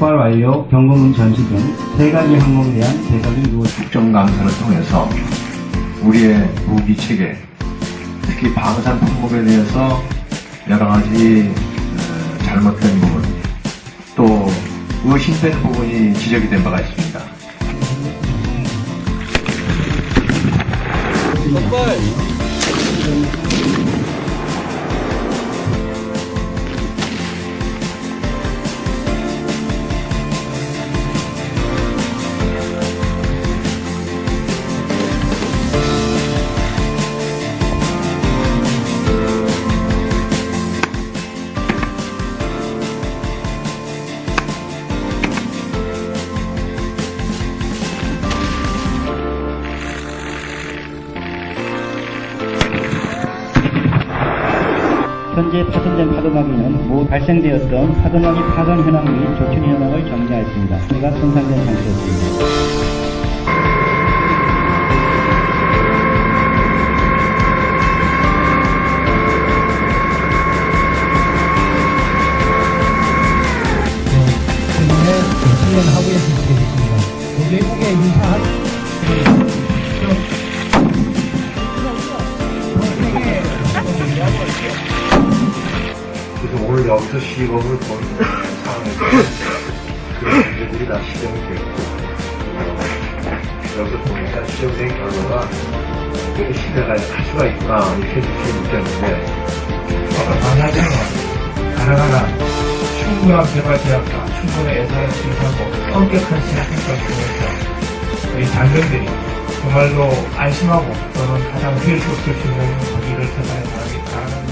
적발 완료, 경고문 전시 등 세 가지 항목에 대한 대답이 이루어집니다. 국정 감사를 통해서 우리의 무기 체계, 특히 방산 품목에 대해서 여러 가지 어, 잘못된 부분, 또 의심되는 부분이 지적이 된 바가 있습니다. 현재 파손된 파도막이는 모두 발생되었던 파도막이 파손 현황 및 조출 현황을 정리하였습니다. 이가 손상된 상태였습니다. 최근에 대통령 하부에서 지내겠습니다. 외국에 인사할 그래서 오늘 여기서 시범을 본 상황에서 문제들이 다 시정이 됐고 여기서 보니까 시정된 결과가 되게 신뢰가 갈 수가 있구나 이렇게 느끼는데. 만나자면 가나가나 충분한 개발제약과 충분한 예산을 수립하고 엄격한 시행평가 통해서 우리 장병들이 정말로 안심하고 또는 가장 효율적으로 쓸수 있는 거기를 나가기 바랍니다.